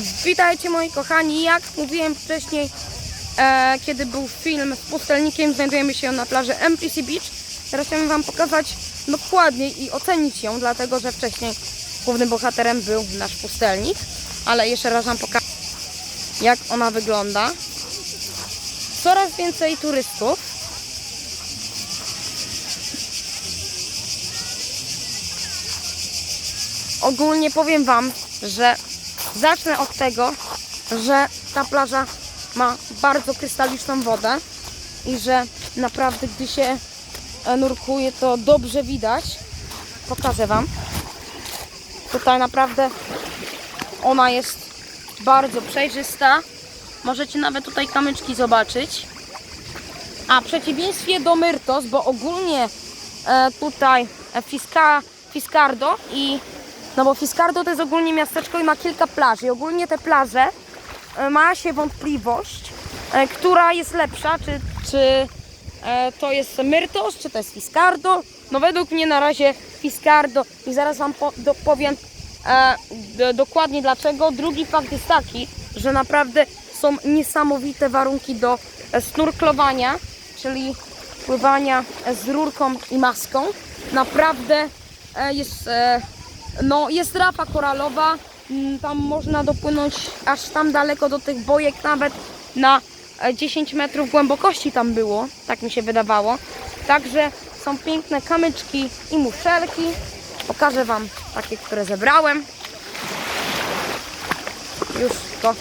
Witajcie moi kochani, jak mówiłem wcześniej, e, kiedy był film z pustelnikiem, znajdujemy się na plaży MPC Beach. Teraz chciałbym Wam pokazać dokładniej i ocenić ją, dlatego że wcześniej głównym bohaterem był nasz pustelnik. Ale jeszcze raz Wam pokażę, jak ona wygląda. Coraz więcej turystów. Ogólnie powiem Wam, że zacznę od tego, że ta plaża ma bardzo krystaliczną wodę i że naprawdę gdy się e, nurkuje to dobrze widać. Pokażę Wam. Tutaj naprawdę ona jest bardzo przejrzysta. Możecie nawet tutaj kamyczki zobaczyć. A w przeciwieństwie do Myrtos, bo ogólnie e, tutaj e, Fiska, Fiscardo i no bo Fiscardo to jest ogólnie miasteczko i ma kilka plaży. I ogólnie te plaże e, ma się wątpliwość, e, która jest lepsza, czy, czy e, to jest Myrtos, czy to jest Fiscardo. No według mnie na razie Fiscardo i zaraz Wam po, do, powiem e, dokładnie dlaczego. Drugi fakt jest taki, że naprawdę są niesamowite warunki do snorklowania, czyli pływania z rurką i maską. Naprawdę jest, no, jest rafa koralowa, Mm, tam można dopłynąć aż tam daleko do tych bojek, nawet na e, 10 metrów głębokości tam było, tak mi się wydawało. Także są piękne kamyczki i muszelki. Pokażę Wam takie, które zebrałem. Już to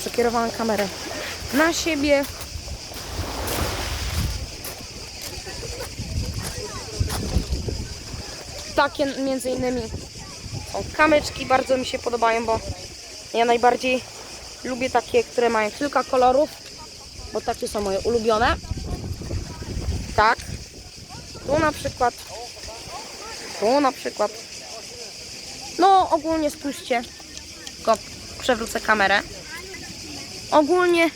przekierowałam kamerę na siebie. Takie między innymi kamyczki, bardzo mi się podobają, bo ja najbardziej lubię takie, które mają kilka kolorów, bo takie są moje ulubione. Tak. Tu na przykład. Tu na przykład. No ogólnie spójrzcie. Tylko przewrócę kamerę. Ogólnie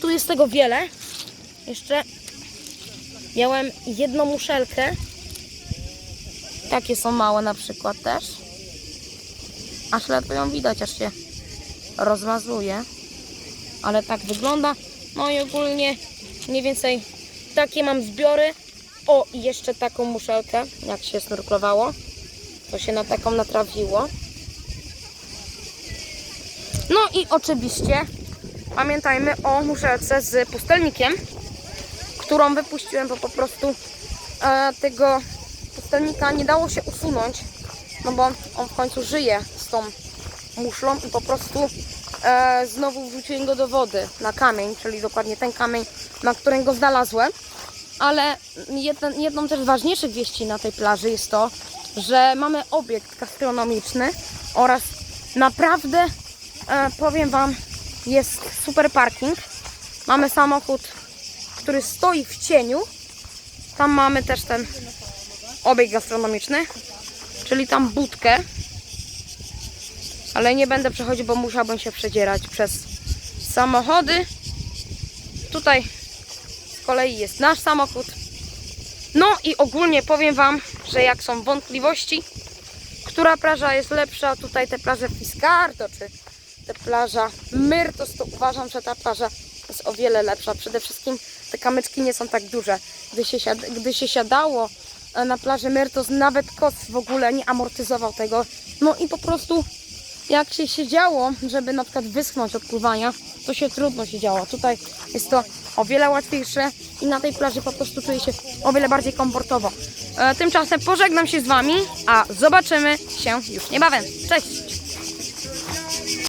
tu jest tego wiele. Jeszcze miałem jedną muszelkę. Takie są małe na przykład też. Aż ledwo ją widać, aż się rozmazuje. Ale tak wygląda. No i ogólnie mniej więcej takie mam zbiory. O, i jeszcze taką muszelkę, jak się snorklowało. To się na taką natrafiło. No i oczywiście pamiętajmy o muszelce z pustelnikiem, którą wypuściłem, bo po prostu e, tego pustelnika nie dało się usunąć, no bo on w końcu żyje tą muszlą i po prostu e, znowu wrzuciłem go do wody na kamień, czyli dokładnie ten kamień, na którym go znalazłem. Ale jedną też z ważniejszych wieści na tej plaży jest to, że mamy obiekt gastronomiczny oraz naprawdę, e, powiem Wam, jest super parking. Mamy samochód, który stoi w cieniu. Tam mamy też ten obiekt gastronomiczny, czyli tam budkę. Ale nie będę przechodzić, bo musiałbym się przedzierać przez samochody. Tutaj z kolei jest nasz samochód. No i ogólnie powiem Wam, że jak są wątpliwości, która plaża jest lepsza, tutaj te plaże Fiscardo czy te plaża Myrtos, to uważam, że ta plaża jest o wiele lepsza. Przede wszystkim te kamyczki nie są tak duże. Gdy się, siad gdy się siadało e, na plaży Myrtos, nawet koc w ogóle nie amortyzował tego. No i po prostu jak się siedziało, żeby na przykład wyschnąć od pływania, to się trudno siedziało. Tutaj jest to o wiele łatwiejsze i na tej plaży po prostu czuję się o wiele bardziej komfortowo. E, tymczasem pożegnam się z Wami, a zobaczymy się już niebawem. Cześć!